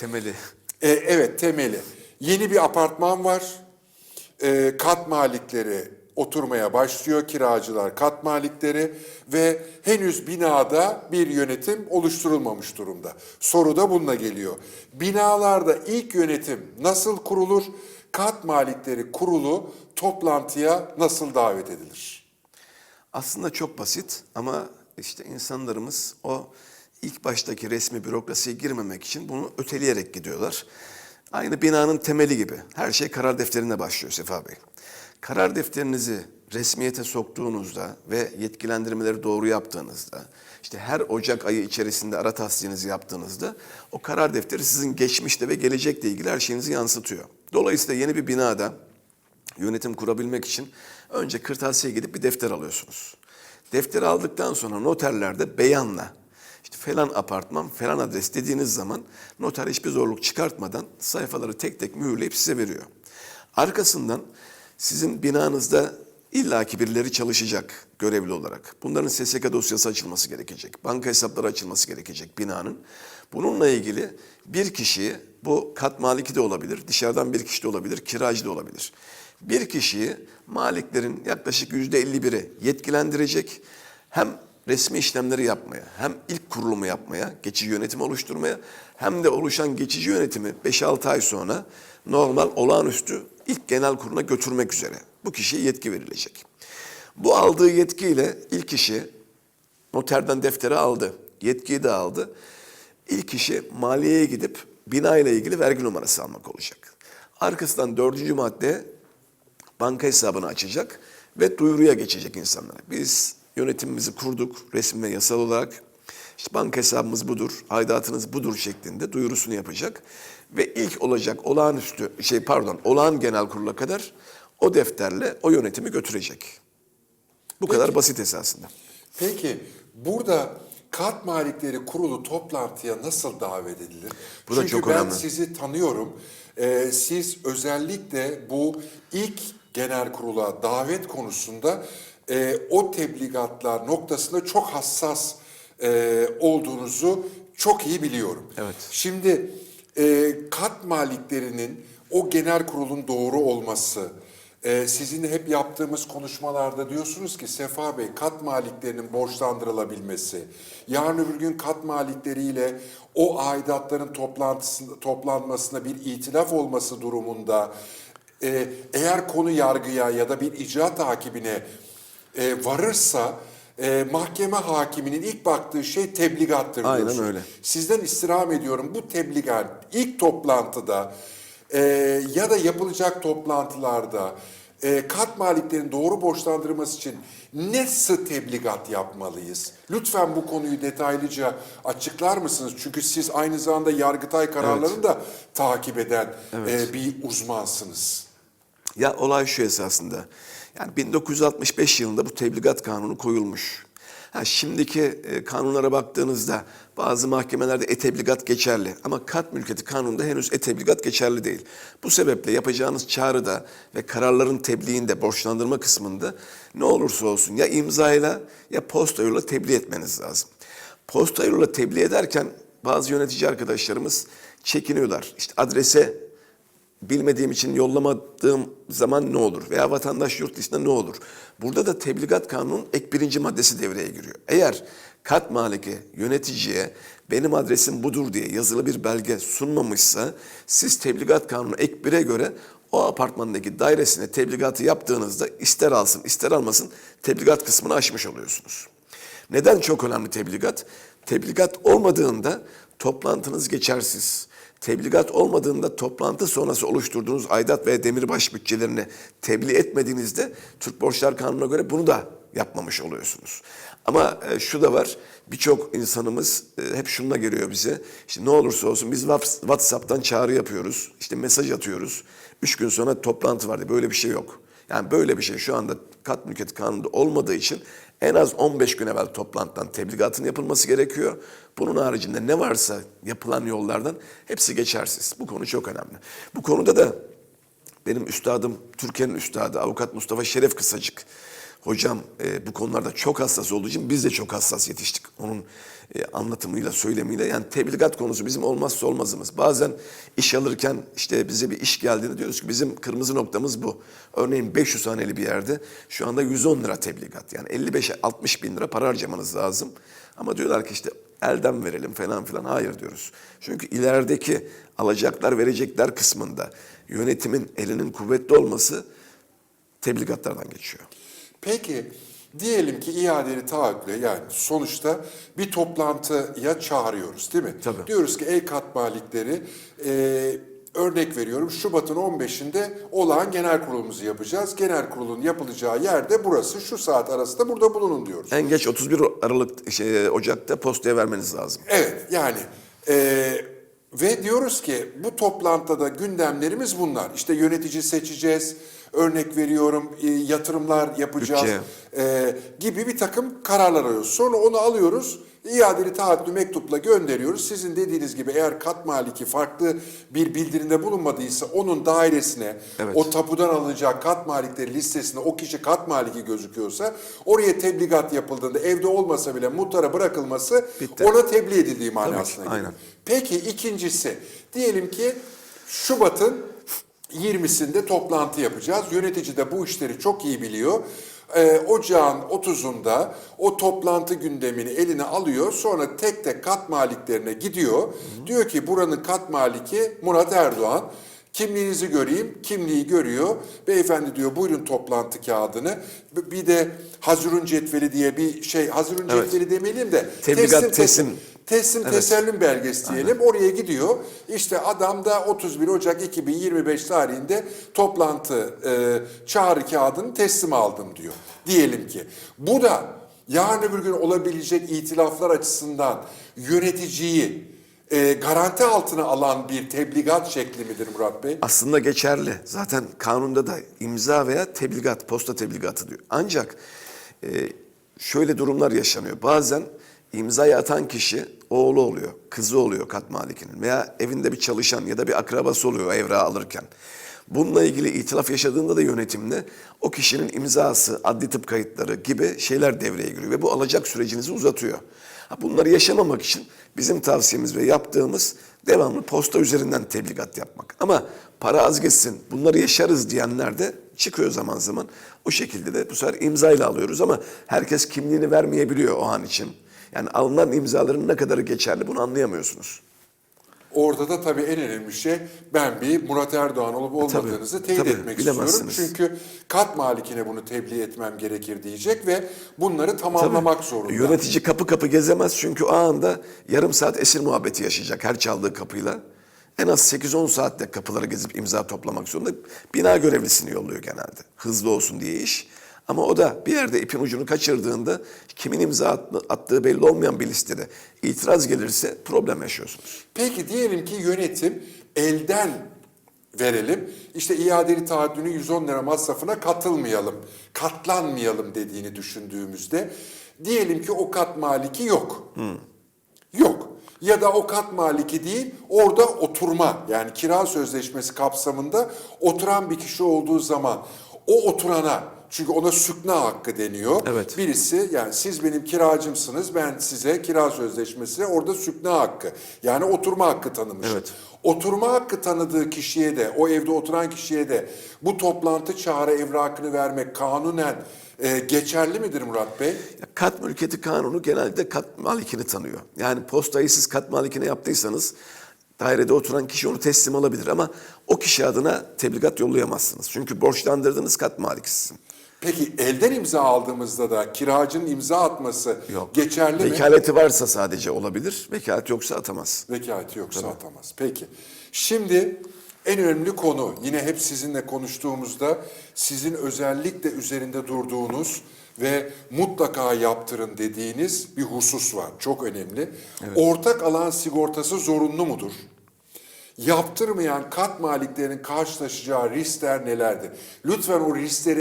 Temeli. E, evet temeli. Yeni bir apartman var. E, kat malikleri oturmaya başlıyor. Kiracılar kat malikleri ve henüz binada bir yönetim oluşturulmamış durumda. Soru da bununla geliyor. Binalarda ilk yönetim nasıl kurulur? Kat malikleri kurulu toplantıya nasıl davet edilir? Aslında çok basit ama işte insanlarımız o ilk baştaki resmi bürokrasiye girmemek için bunu öteleyerek gidiyorlar. Aynı binanın temeli gibi. Her şey karar defterinde başlıyor Sefa Bey. Karar defterinizi resmiyete soktuğunuzda ve yetkilendirmeleri doğru yaptığınızda, işte her Ocak ayı içerisinde ara tahsilinizi yaptığınızda o karar defteri sizin geçmişte ve gelecekle ilgili her şeyinizi yansıtıyor. Dolayısıyla yeni bir binada yönetim kurabilmek için önce kırtasiye gidip bir defter alıyorsunuz. Defteri aldıktan sonra noterlerde beyanla falan apartman, falan adres dediğiniz zaman noter hiçbir zorluk çıkartmadan sayfaları tek tek mühürleyip size veriyor. Arkasından sizin binanızda illaki birileri çalışacak görevli olarak. Bunların SSK dosyası açılması gerekecek. Banka hesapları açılması gerekecek binanın. Bununla ilgili bir kişiyi bu kat maliki de olabilir, dışarıdan bir kişi de olabilir, kiracı da olabilir. Bir kişiyi maliklerin yaklaşık yüzde 51'i yetkilendirecek. Hem resmi işlemleri yapmaya, hem ilk kurulumu yapmaya, geçici yönetim oluşturmaya, hem de oluşan geçici yönetimi 5-6 ay sonra normal olağanüstü ilk genel kuruluna götürmek üzere bu kişiye yetki verilecek. Bu aldığı yetkiyle ilk kişi noterden defteri aldı, yetkiyi de aldı. İlk kişi maliyeye gidip bina ile ilgili vergi numarası almak olacak. Arkasından dördüncü madde banka hesabını açacak ve duyuruya geçecek insanlara. Biz yönetimimizi kurduk resmi ve yasal olarak. İşte banka hesabımız budur, aidatınız budur şeklinde duyurusunu yapacak. Ve ilk olacak olağanüstü, şey pardon, olağan genel kurula kadar o defterle o yönetimi götürecek. Bu kadar basit esasında. Peki burada kat malikleri kurulu toplantıya nasıl davet edilir? Bu da Çünkü çok ben önemli. sizi tanıyorum. Ee, siz özellikle bu ilk genel kurula davet konusunda e, o tebligatlar noktasında çok hassas e, olduğunuzu çok iyi biliyorum. Evet. Şimdi e, kat maliklerinin o genel kurulun doğru olması, e, sizin hep yaptığımız konuşmalarda diyorsunuz ki Sefa Bey kat maliklerinin borçlandırılabilmesi, yarın öbür gün kat malikleriyle o aidatların toplantısında, toplanmasına bir itilaf olması durumunda e, eğer konu yargıya ya da bir icra takibine e, varırsa e, mahkeme hakiminin ilk baktığı şey tebligattır Aynen diyorsun. öyle. Sizden istirham ediyorum bu tebligat ilk toplantıda e, ya da yapılacak toplantılarda e, kat maliklerin doğru borçlandırması için nasıl tebligat yapmalıyız? Lütfen bu konuyu detaylıca açıklar mısınız? Çünkü siz aynı zamanda Yargıtay kararlarını da takip eden e, bir uzmansınız. Ya olay şu esasında. Yani 1965 yılında bu tebligat kanunu koyulmuş. Ha, şimdiki e, kanunlara baktığınızda bazı mahkemelerde e-tebligat geçerli ama kat mülkiyeti kanununda henüz e-tebligat geçerli değil. Bu sebeple yapacağınız çağrıda ve kararların tebliğinde, borçlandırma kısmında ne olursa olsun ya imzayla ya posta yoluyla tebliğ etmeniz lazım. Posta yoluyla tebliğ ederken bazı yönetici arkadaşlarımız çekiniyorlar. İşte adrese bilmediğim için yollamadığım zaman ne olur? Veya vatandaş yurt dışında ne olur? Burada da tebligat kanunun ek birinci maddesi devreye giriyor. Eğer kat maliki yöneticiye benim adresim budur diye yazılı bir belge sunmamışsa siz tebligat kanunu ek bire göre o apartmandaki dairesine tebligatı yaptığınızda ister alsın ister almasın tebligat kısmını aşmış oluyorsunuz. Neden çok önemli tebligat? Tebligat olmadığında toplantınız geçersiz. Tebligat olmadığında toplantı sonrası oluşturduğunuz aidat veya demirbaş bütçelerini tebliğ etmediğinizde Türk Borçlar Kanunu'na göre bunu da yapmamış oluyorsunuz. Ama e, şu da var, birçok insanımız e, hep şununla geliyor bize. İşte ne olursa olsun biz Whats- WhatsApp'tan çağrı yapıyoruz, işte mesaj atıyoruz. Üç gün sonra toplantı var diye böyle bir şey yok. Yani böyle bir şey şu anda kat mülkiyeti kanununda olmadığı için en az 15 gün evvel toplantıdan tebligatın yapılması gerekiyor. Bunun haricinde ne varsa yapılan yollardan hepsi geçersiz. Bu konu çok önemli. Bu konuda da benim üstadım, Türkiye'nin üstadı avukat Mustafa Şeref Kısacık hocam e, bu konularda çok hassas olduğu için biz de çok hassas yetiştik. Onun e, anlatımıyla, söylemiyle. Yani tebligat konusu bizim olmazsa olmazımız. Bazen iş alırken işte bize bir iş geldiğinde diyoruz ki bizim kırmızı noktamız bu. Örneğin 500 haneli bir yerde şu anda 110 lira tebligat. Yani 55-60 bin lira para harcamanız lazım. Ama diyorlar ki işte elden verelim falan filan. Hayır diyoruz. Çünkü ilerideki alacaklar verecekler kısmında yönetimin elinin kuvvetli olması tebligatlardan geçiyor. Peki diyelim ki iadeli taahhütle yani sonuçta bir toplantıya çağırıyoruz değil mi? Tabii. Diyoruz ki ey kat malikleri e, örnek veriyorum Şubat'ın 15'inde olağan genel kurulumuzu yapacağız. Genel kurulun yapılacağı yerde burası şu saat arasında burada bulunun diyoruz. En geç 31 Aralık şey, Ocak'ta postaya vermeniz lazım. Evet yani e, ve diyoruz ki bu toplantıda gündemlerimiz bunlar. İşte yönetici seçeceğiz, örnek veriyorum e, yatırımlar yapacağız Bütçe. e, gibi bir takım kararlar alıyoruz. Sonra onu alıyoruz, iadeli taahhütlü mektupla gönderiyoruz. Sizin dediğiniz gibi eğer kat maliki farklı bir bildirinde bulunmadıysa onun dairesine, Evet. o tapudan alınacak kat malikleri listesinde o kişi kat maliki gözüküyorsa oraya tebligat yapıldığında evde olmasa bile muhtara bırakılması Bitti. ona tebliğ edildiği manasına aynen. Peki ikincisi diyelim ki Şubat'ın 20'sinde toplantı yapacağız. Yönetici de bu işleri çok iyi biliyor. Ee, ocağın 30'unda o toplantı gündemini eline alıyor. Sonra tek tek kat maliklerine gidiyor. Diyor ki buranın kat maliki Murat Erdoğan. Kimliğinizi göreyim. Kimliği görüyor. Beyefendi diyor buyurun toplantı kağıdını. Bir de hazırun cetveli diye bir şey hazırun Evet. cetveli demeyelim de Tebligat, teslim. Teslim Evet. tesellüm belgesi diyelim. Oraya gidiyor. İşte adam da 31 Ocak 2025 tarihinde toplantı e, çağrı kağıdını teslim aldım diyor. Diyelim ki. Bu da yarın öbür gün olabilecek itilaflar açısından yöneticiyi e, garanti altına alan bir tebligat şekli midir Murat Bey? Aslında geçerli. Zaten kanunda da imza veya tebligat, posta tebligatı diyor. Ancak e, şöyle durumlar yaşanıyor. Bazen imzayı atan kişi oğlu oluyor, kızı oluyor kat malikinin veya evinde bir çalışan ya da bir akrabası oluyor evrağı alırken. Bununla ilgili itilaf yaşadığında da yönetimde o kişinin imzası, adli tıp kayıtları gibi şeyler devreye giriyor ve bu alacak sürecinizi uzatıyor. Bunları yaşamamak için bizim tavsiyemiz ve yaptığımız devamlı posta üzerinden tebligat yapmak. Ama para az geçsin bunları yaşarız diyenler de çıkıyor zaman zaman. O şekilde de bu sefer imzayla alıyoruz ama herkes kimliğini vermeyebiliyor o an için. Yani alınan imzaların ne kadarı geçerli bunu anlayamıyorsunuz. Orada da tabii en önemli şey ben bir Murat Erdoğan olup olmadığınızı Tabii, teyit tabii, etmek istiyorum. Çünkü kat malikine bunu tebliğ etmem gerekir diyecek ve bunları tamamlamak Tabii. zorunda. Yönetici kapı kapı gezemez çünkü o anda yarım saat esir muhabbeti yaşayacak her çaldığı kapıyla. En az 8-10 saatte kapıları gezip imza toplamak zorunda. Bina görevlisini yolluyor genelde. Hızlı olsun diye iş. Ama o da bir yerde ipin ucunu kaçırdığında kimin imza attı- attığı belli olmayan bir listede itiraz gelirse problem yaşıyorsunuz. Peki diyelim ki yönetim elden verelim. İşte iadeli taahhüdünü 110 lira masrafına katılmayalım, katlanmayalım dediğini düşündüğümüzde diyelim ki o kat maliki yok. Yok. Ya da o kat maliki değil, orada oturma yani kira sözleşmesi kapsamında oturan bir kişi olduğu zaman o oturana çünkü ona sükna hakkı deniyor. Evet. Birisi yani siz benim kiracımsınız ben size kira sözleşmesi orada sükna hakkı yani oturma hakkı tanımışım. Evet. Oturma hakkı tanıdığı kişiye de o evde oturan kişiye de bu toplantı çağrı evrakını vermek kanunen e, geçerli midir Murat Bey? Kat mülkiyeti kanunu genelde kat malikini tanıyor. Yani postayı siz kat malikine yaptıysanız dairede oturan kişi onu teslim alabilir ama o kişi adına tebligat yollayamazsınız. Çünkü borçlandırdığınız kat malikisisin. Peki elden imza aldığımızda da kiracının imza atması geçerli mi? Vekaleti varsa sadece olabilir. Vekalet yoksa atamaz. Vekaleti yoksa atamaz. Peki. Şimdi en önemli konu yine hep sizinle konuştuğumuzda sizin özellikle üzerinde durduğunuz ve mutlaka yaptırın dediğiniz bir husus var. Çok önemli. Ortak alan sigortası zorunlu mudur? Yaptırmayan kat maliklerinin karşılaşacağı riskler nelerdir? Lütfen o riskleri